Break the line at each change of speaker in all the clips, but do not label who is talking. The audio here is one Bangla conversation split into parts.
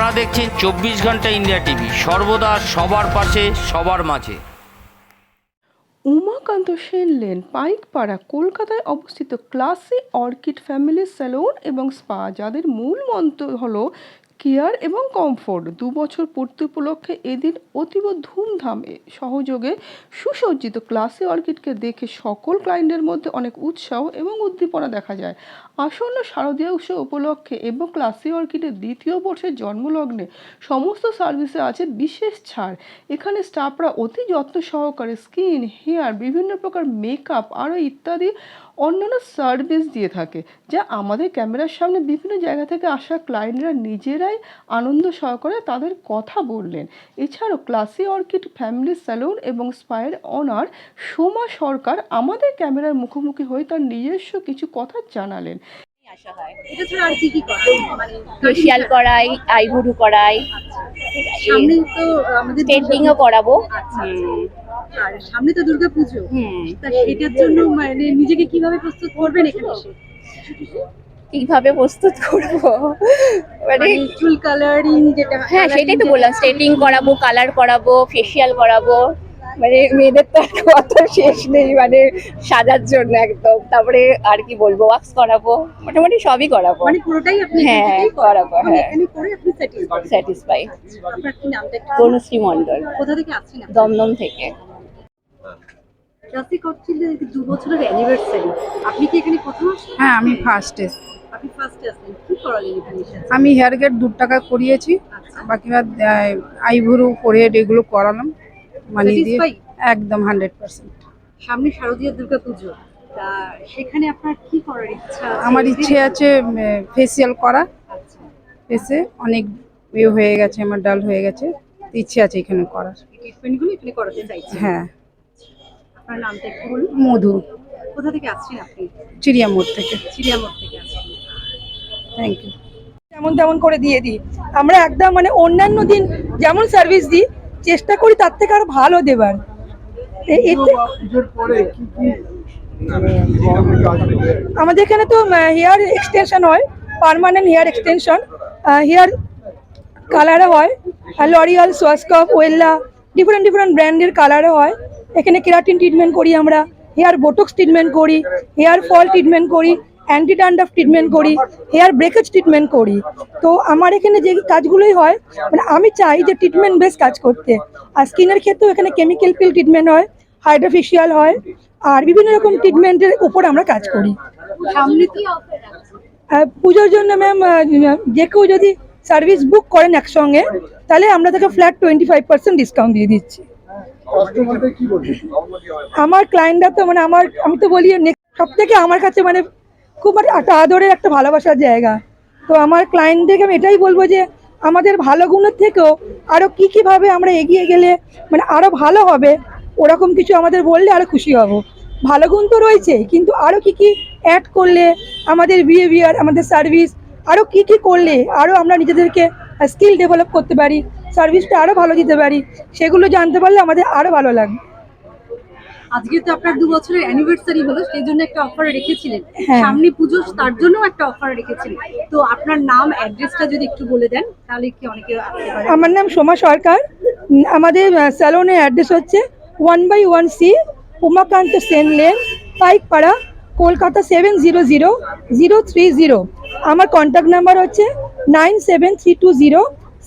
আপনারা দেখছেন চব্বিশ ঘণ্টা ইন্ডিয়া টিভি। সর্বদা সবার পাশে, সবার মাঝে।
উমাকান্ত সেন লেন পাইকপাড়া, কলকাতায় অবস্থিত ক্লাসি অর্কিড ফ্যামিলি স্যালুন এবং স্পা, যাদের মূল মন্ত্র হলো কেয়ার এবং কমফোর্ট দু বছর পূর্তি উপলক্ষে এদিন অতীব ধুমধামে সহযোগে সুসজ্জিত ক্লাসি অর্কিডকে দেখে সকল ক্লায়েন্টের মধ্যে অনেক উৎসাহ এবং উদ্দীপনা দেখা যায়। আসন্ন শারদীয় উৎসব উপলক্ষে এবং ক্লাসি অর্কিডের দ্বিতীয় বর্ষের জন্মলগ্নে সমস্ত সার্ভিসে আছে বিশেষ ছাড়। এখানে স্টাফরা অতি যত্ন সহকারে স্কিন, হেয়ার, বিভিন্ন প্রকার মেকআপ আরও ইত্যাদি অন্যান্য সার্ভিস দিয়ে থাকে, যা আমাদের ক্যামেরার সামনে বিভিন্ন জায়গা থেকে আসা ক্লায়েন্টরা নিজেরাই আনন্দ সহকারে তাদের কথা বললেন। এছাড়াও ক্লাসি অর্কিড ফ্যামিলি স্যালুন এবং স্পায়ের অনার সোমা সরকার আমাদের ক্যামেরার মুখোমুখি হয়ে তার নিজস্ব কিছু কথা জানালেন।
আসা হয়।
এটা ছাড়া আর কি কি করে মানে
ফেসিয়াল করাই আইব্রু করাই।
সামনে তো আমাদের
স্ট্রেটনিংও করাবো।
আচ্ছা, আর সামনে তো দুর্গা পুজো।
হুম।
তা সেটার জন্য মানে নিজেকে কীভাবে প্রস্তুত করবেন এখানে? এসে
কীভাবে প্রস্তুত করব? মানে
মানে চুল কালারিং যেটা
হ্যাঁ সেটাই তো বললাম। স্ট্রেটিং করাবো কালার করাবো ফেসিয়াল করাবো। মানে মেয়েদের তো আর কত শেষ নেই মানে সাজার জন্য একদম। তারপরে আর কি বলব ওয়াক্স করাবো মোটামুটি সবই করাবো।
মানে পুরোটাই আপনি
হ্যাঁ, করাবো,
মানে
হ্যাঁ।
করে আপনি স্যাটিসফাই
স্যাটিসফাই
আপনার কি নামটা একটু
তনুশ্রী মন্ডল
কোথা থেকে আসছেন
দমদম থেকে।
ক্লাসিক করছিলেন দু বছরের অ্যানিভার্সারি আপনি কি এখানে প্রথম
হ্যাঁ আমি ফার্স্টে
আপনি ফার্স্টে আসলেন। কি করালেন এখানে
আমি হেয়ার গেট দু টাকা করিয়েছি।
আচ্ছা।
বাকিরা আইভুরু ফোরহেড এগুলো করালাম। মানে দিয়ে একদম হান্ড্রেড পার্সেন্ট।
সামনে শারদীয় দুর্গা পুজো তা সেখানে আপনার কি করার ইচ্ছা
আমার ইচ্ছে আছে ফেসিয়াল করা।
আচ্ছা।
ফেসে অনেক ইয়ে হয়ে গেছে আমার ডাল হয়ে গেছে। ইচ্ছে আছে এখানে করার।
ট্রিটমেন্টগুলো এখানে করাতে চাইছেন?
হ্যাঁ।
আপনার নামটা একটু বলুন।
মধু।
কোথা থেকে আসছেন আপনি?
চিড়িয়ামোড় থেকে।
চিড়িয়ামোড় থেকে আসছেন।
থ্যাংক ইউ
যেমন তেমন করে দিয়ে দিই। আমরা একদম মানে অন্যান্য দিন যেমন সার্ভিস দিই চেষ্টা করি তার থেকে আরও ভালো দেবার। আমাদের এখানে তো হেয়ার এক্সটেনশন হয় পার্মানেন্ট হেয়ার এক্সটেনশন হেয়ার কালারে হয় L'Oreal Schwarzkopf Wella different different ব্র্যান্ডের কালারে হয়। এখানে কেরাটিন ট্রিটমেন্ট করি আমরা হেয়ার বোটক্স ট্রিটমেন্ট করি হেয়ার ফল ট্রিটমেন্ট করি অ্যান্টি ড্যান্ড্রাফ ট্রিটমেন্ট করি হেয়ার ব্রেকেজ ট্রিটমেন্ট করি। তো আমার এখানে যে কাজগুলোই হয় মানে আমি চাই যে ট্রিটমেন্ট বেস কাজ করতে। আর স্কিনের ক্ষেত্রেও এখানে কেমিক্যাল পিল ট্রিটমেন্ট হয় হাইড্রোফেশিয়াল হয় আর বিভিন্ন রকম ট্রিটমেন্টের উপর আমরা কাজ করি। পুজোর জন্য ম্যাম যে কেউ যদি সার্ভিস বুক করেন একসঙ্গে তাহলে আমরা তাকে flat twenty five percent discount দিয়ে দিচ্ছি। আমার ক্লায়েন্টরা তো মানে আমার আমি তো বলি সব থেকে আমার কাছে মানে খুব একটা আদরের একটা ভালোবাসার জায়গা। তো আমার ক্লায়েন্টদেরকে আমি এটাই বলব যে, আমাদের ভালো গুণের থেকেও আরও কী কীভাবে আমরা এগিয়ে গেলে মানে আরও ভালো হবে, ওরকম কিছু আমাদের বললে আরও খুশি হব। ভালো গুণ তো রয়েছে, কিন্তু আরও কী কী অ্যাড করলে আমাদের বিহেভিয়ার আমাদের সার্ভিস আরও কী কী করলে আরও আমরা নিজেদেরকে স্কিল ডেভেলপ করতে পারি সার্ভিসটা আরও ভালো দিতে পারি, সেগুলো জানতে পারলে আমাদের আরও ভালো লাগবে।
আজকে তো আপনার দু বছরের অ্যানিভার্সারি হলো সেই জন্য একটা অফার রেখেছিলেন।
হ্যাঁ।
সামনে পুজো তার জন্য একটা অফার রেখেছিলেন। তো আপনার নাম অ্যাড্রেসটা যদি একটু বলে দেন তাহলে কি অনেকে
আমার নাম সোমা সরকার। আমাদের স্যালনের অ্যাড্রেস হচ্ছে one by one C Umakanta Sen lane Paikpara Kolkata seven zero zero zero three zero আমার কন্ট্যাক্ট নাম্বার হচ্ছে nine seven three two zero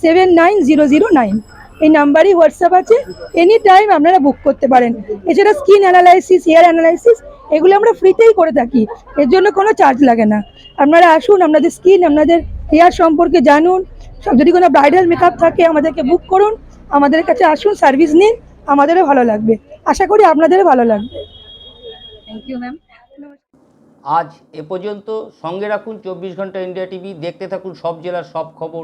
seven nine zero zero nine এই নাম্বারই হোয়াটসঅ্যাপ আছে। এনি টাইম আপনারা বুক করতে পারেন। এছাড়া স্কিন অ্যানালাইসিস হেয়ার অ্যানালাইসিস এগুলো আমরা ফ্রিতেই করে থাকি। এর জন্য কোনো চার্জ লাগে না। আপনারা আসুন আপনাদের স্কিন আপনাদের হেয়ার সম্পর্কে জানুন। সব যদি কোনো ব্রাইডাল মেকআপ থাকে আমাদেরকে বুক করুন। আমাদের কাছে আসুন সার্ভিস নিন। আমাদেরও ভালো লাগবে। আশা করি আপনাদেরও ভালো লাগবে।
থ্যাংক ইউ ম্যাম
আজ এ পর্যন্ত সঙ্গে রাখুন চব্বিশ ঘণ্টা ইন্ডিয়া টিভি দেখতে থাকুন সব জেলার সব খবর।